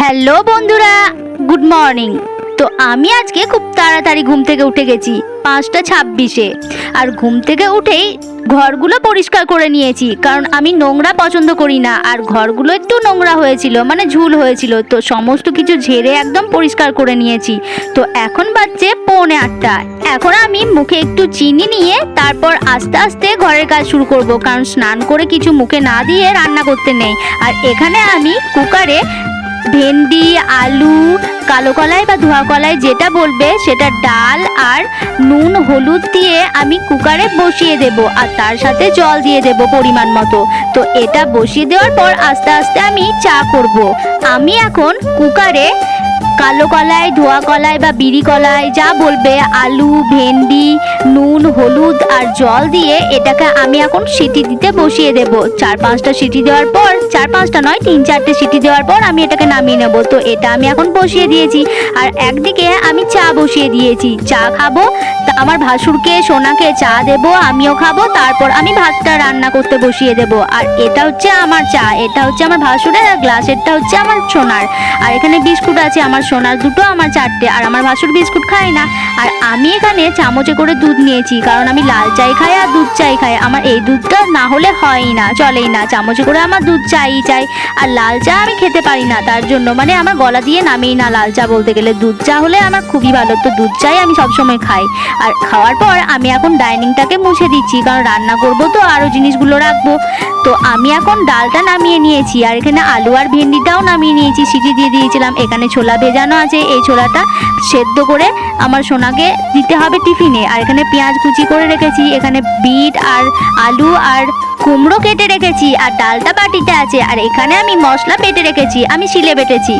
Hello বন্ধুরা, good morning. তো আমি আজকে খুব তাড়াতাড়ি ঘুম থেকে উঠে গেছি, পাঁচটা ছাব্বিশে। আর ঘুম থেকে উঠেই ঘরগুলো পরিষ্কার করে নিয়েছি, কারণ আমি নোংরা পছন্দ করি না। আর ঘরগুলো একটু নোংরা হয়েছিল মানে ঝুল হয়েছিল, তো সমস্ত কিছু ঝেড়ে একদম পরিষ্কার করে নিয়েছি। তো এখন বাজছে পৌনে আটটা। এখন আমি মুখে একটু চিনি নিয়ে তারপর আস্তে আস্তে ঘরের কাজ শুরু করব, কারণ স্নান করে কিছু মুখে না দিয়ে রান্না করতে নেই। আর এখানে আমি কুকারে ভেন্ডি, আলু, কালো কলাই বা ধোয়া কলাই যেটা বলবে সেটা ডাল আর নুন, হলুদ দিয়ে আমি কুকারে বসিয়ে দেব আর তার সাথে জল দিয়ে দেব পরিমাণ মতো। তো এটা বসিয়ে দেওয়ার পর আস্তে আস্তে আমি চা করব। আমি এখন কুকারে কালো কলাই, ধোয়া কলাই বা বিড়ি কলাই, যা বলবে, আলু, ভেন্ডি, নুন, হলুদ আর জল দিয়ে এটাকে আমি এখন সিটি দিতে বসিয়ে দেব। চার পাঁচটা সিটি দেওয়ার পর, চার পাঁচটা নয়, তিন চারটে সিটি দেওয়ার পর আমি এটাকে নামিয়ে নেব। তো এটা আমি এখন বসিয়ে দিয়েছি। আর একদিকে আমি চা বসিয়ে দিয়েছি। চা খাব, তা আমার ভাসুরকে, সোনাকে চা দেব, আমিও খাব, তারপর আমি ভাতটা রান্না করতে বসিয়ে দেব। আর এটা হচ্ছে আমার চা, এটা হচ্ছে আমার ভাসুরের আর গ্লাসেরটা হচ্ছে আমার সোনার। আর এখানে বিস্কুট আছে আমার সোনার দুটো, আমার চারটে, আর আমার ভাসুর বিস্কুট খায় না। আর আমি এখানে চামচে করে দুধ নিয়েছি, কারণ আমি লাল চাই খাই আর দুধ চাই খাই। আমার এই দুধটা না হলে হয়ই না, চলেই না। চামচে করে আমার দুধ চাই চাই। আর লাল চা আমি খেতে পারি না, তার জন্য মানে আমার গলা দিয়ে নামেই না লাল চা বলতে গেলে। দুধ চা হলে আমার খুবই ভালো, তো দুধ চাই আমি সবসময় খাই। আর খাওয়ার পর আমি এখন ডাইনিংটাকে মুছে দিচ্ছি, কারণ রান্না করব তো আরও জিনিসগুলো রাখব। তো আমি এখন ডালটা নামিয়ে নিয়েছি, আর এখানে আলু আর ভেন্ডিটাও নামিয়ে নিয়েছি সিটি দিয়ে দিয়েছিলাম। এখানে ছোলা ভেজানো আছে এই ছোলাটা সেদ্ধ করে আমার সোনাকে দিতে হবে টিফিনে। আর এখানে পেঁয়াজ কুচি করে রেখেছি, এখানে বিট আর আলু আর কুমড়ো কেটে রেখেছি, আর ডালটা বাটিতে আছে, আর এখানে আমি মশলা বেটে রেখেছি, আমি শিলে বেটেছি।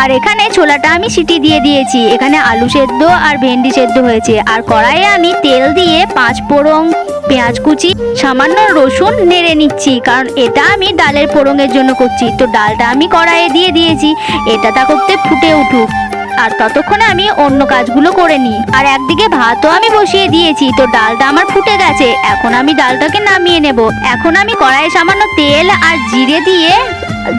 আর এখানে ছোলাটা আমি সিটি দিয়ে দিয়েছি, এখানে আলু সেদ্ধ আর ভেন্ডি সেদ্ধ হয়েছে। আর কড়াইয়ে আমি তেল দিয়ে পাঁচ ফোড়ন পেঁয়াজ কুচি, সামান্য রসুন নেড়ে নিচ্ছি, কারণ এটা আমি ডালের ফোড়নের জন্য করছি। তো ডালটা আমি কড়াইয়ে দিয়ে দিয়েছি, এটা তা করতে ফুটে উঠুক। আর ততক্ষণে আমি অন্য কাজগুলো করে নিই। আর একদিকে ভাতও আমি বসিয়ে দিয়েছি, তো ডালটা আমার ফুটে গেছে। এখন আমি ডালটাকে নামিয়ে নেব। এখন আমি কড়াইয়ে সামান্য তেল আর জিরে দিয়ে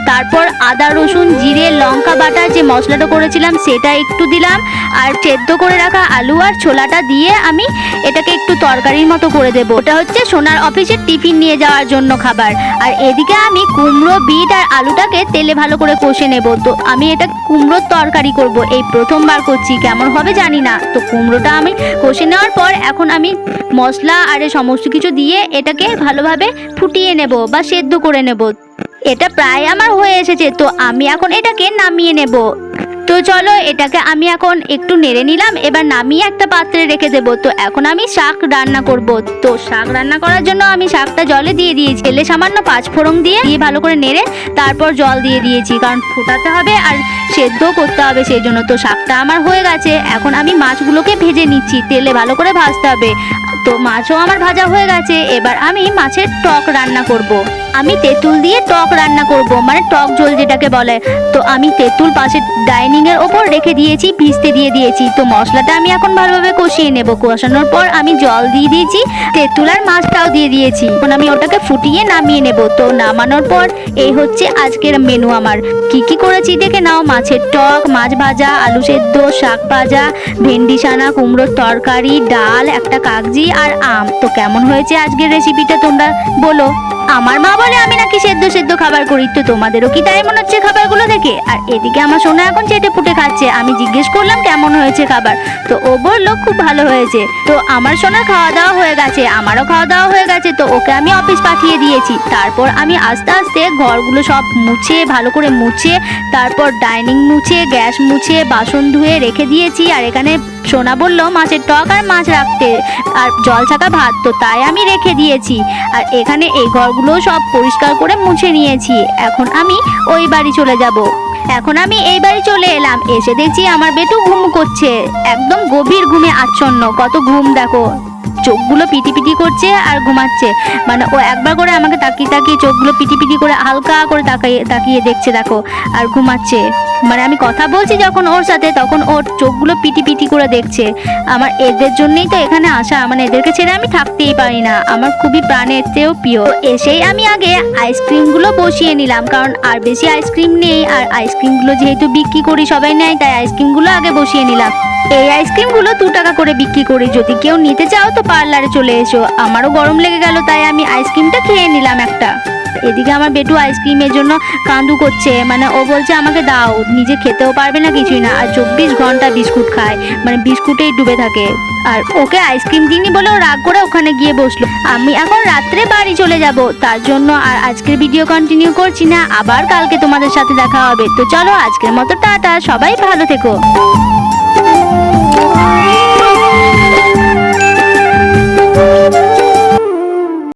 তারপর আদা, রসুন, জিরে, লঙ্কা বাটা, যে মশলাটা করেছিলাম সেটা একটু দিলাম, আর সেদ্ধ করে রাখা আলু আর ছোলাটা দিয়ে আমি এটাকে একটু তরকারির মতো করে দেবো। ওটা হচ্ছে সোনার অফিসের টিফিন নিয়ে যাওয়ার জন্য খাবার। আর এদিকে আমি কুমড়ো, বিট আর আলুটাকে তেলে ভালো করে কষে নেব। তো আমি এটা কুমড়োর তরকারি করব। এই প্রথমবার করছি, কেমন হবে জানি না। তো কুমড়োটা আমি কষে নেওয়ার পর এখন আমি মশলা আর সমস্ত কিছু দিয়ে এটাকে ভালোভাবে ফুটিয়ে নেব বা সেদ্ধ করে নেব। এটা প্রায় আমার হয়ে এসেছে, তো আমি এখন এটাকে নামিয়ে নেব। তো চলো, এটাকে আমি এখন একটু নেড়ে নিলাম, এবার নামিয়ে একটা পাত্রে রেখে দেবো। তো এখন আমি শাক রান্না করব। তো শাক রান্না করার জন্য আমি শাকটা জলে দিয়ে দিয়েছি। তেলে সামান্য পাঁচ ফোড়ন দিয়ে দিয়ে ভালো করে নেড়ে তারপর জল দিয়ে দিয়েছি, কারণ ফোটাতে হবে আর সেদ্ধ করতে হবে সেই জন্য তো শাকটা আমার হয়ে গেছে, এখন আমি মাছগুলোকে ভেজে নিচ্ছি, তেলে ভালো করে ভাজতে হবে। তো মাছও আমার ভাজা হয়ে গেছে, এবার আমি মাছের টক রান্না করব। আমি তেঁতুল দিয়ে টক রান্না করব মানে টক ঝোল যেটাকে বলে। তো আমি তেঁতুল পাশে ডাইনিং এর ওপর রেখে দিয়েছি ভিজতে দিয়ে দিয়েছি। তো মশলাটা আমি এখন ভালোভাবে কষিয়ে নেব। কষানোর পর আমি জল দিয়ে দিয়েছি, তেঁতুল আর মাছটাও দিয়ে দিয়েছি। এখন আমি ওটাকে ফুটিয়ে নামিয়ে নেব। তো নামানোর পর এই হচ্ছে আজকের মেনু আমার। কি কি করেছি দেখে নাও? মাছের টক, মাছ ভাজা, আলু সেদ্ধ, শাক ভাজা, ভেন্ডি সানা কুমড়োর তরকারি, ডাল, একটা কাগজি আর আম। তো কেমন হয়েছে আজকের রেসিপিটা তোমরা বলো। আমার মা বলে আমি নাকি সেদ্ধ সেদ্ধ খাবার করি। তো তোমাদেরও কি তাই মনে হচ্ছে খাবারগুলো দেখে? আর এদিকে আমার সোনা এখন চেটে পুটে খাচ্ছে। আমি জিজ্ঞেস করলাম কেমন হয়েছে খাবার? তো ও বলল খুব ভালো হয়েছে। তো আমার সোনার খাওয়া দাওয়া হয়ে গেছে। আমারও খাওয়া দাওয়া হয়ে গেছে। তো ওকে আমি অফিস পাঠিয়ে দিয়েছি। তারপর আমি আস্তে আস্তে ঘরগুলো সব মুছে, ভালো করে মুছে, তারপর ডাইনিং মুছে গ্যাস মুছে, বাসন ধুয়ে রেখে দিয়েছি। আর এখানে সোনা বলল, মাছের টক আর মাছ রাখতে, আর জল ছাকা ভাত তো তাই আমি রেখে দিয়েছি। আর এখানে এই ঘরগুলো সব পরিষ্কার করে মুছে নিয়েছি। এখন আমি ওই বাড়ি চলে যাব। এখন আমি এই বাড়ি চলে এলাম। এসে দেখছি আমার বেটু ঘুম করছে। একদম গভীর ঘুমে আচ্ছন্ন। কত ঘুম, দেখো। চোখগুলো পিটি পিটি করছে আর ঘুমাচ্ছে। মানে ও একবার করে আমাকে তাকিয়ে তাকিয়ে চোখগুলো পিটি পিটি করে হালকা করে তাকিয়ে তাকিয়ে দেখছে, দেখো। আর ঘুমাচ্ছে। মানে আমি কথা বলছি যখন ওর সাথে, তখন ওর চোখগুলো পিটি পিটি করে দেখছে। আমার এদের জন্যই তো এখানে আসা মানে এদেরকে ছেড়ে আমি থাকতেই পারি না। আমার খুবই প্রাণের চেয়েও প্রিয়। এসেই আমি আগে আইসক্রিমগুলো বসিয়ে নিলাম, কারণ আর বেশি আইসক্রিম নেই। আর আইসক্রিমগুলো যেহেতু বিক্রি করি সবাই নেয়, তাই আইসক্রিমগুলো আগে বসিয়ে নিলাম। এই আইসক্রিমগুলো দু টাকা করে বিক্রি করি। যদি কেউ নিতে চাও তো পার্লারে চলে এসো। আমারও গরম লেগে গেল, তাই আমি আইসক্রিমটা খেয়ে নিলাম একটা। এদিকে আমার বেটু আইসক্রিমের জন্য কান্দু করছে। মানে ও বলছে, আমাকে দাও, নিজে খেতেও পারবে না, কিছুই না। আর চব্বিশ ঘণ্টা বিস্কুট খায়। মানে বিস্কুটেই ডুবে থাকে। আর ওকে আইসক্রিম দিইনি বলে ও রাগ করে ওখানে গিয়ে বসল। আমি এখন রাত্রে বাড়ি চলে যাব। তার জন্য আর আজকের ভিডিও কন্টিনিউ করছি না। আবার কালকে তোমাদের সাথে দেখা হবে। তো চলো আজকের মতো টাটা। সবাই ভালো থেকো।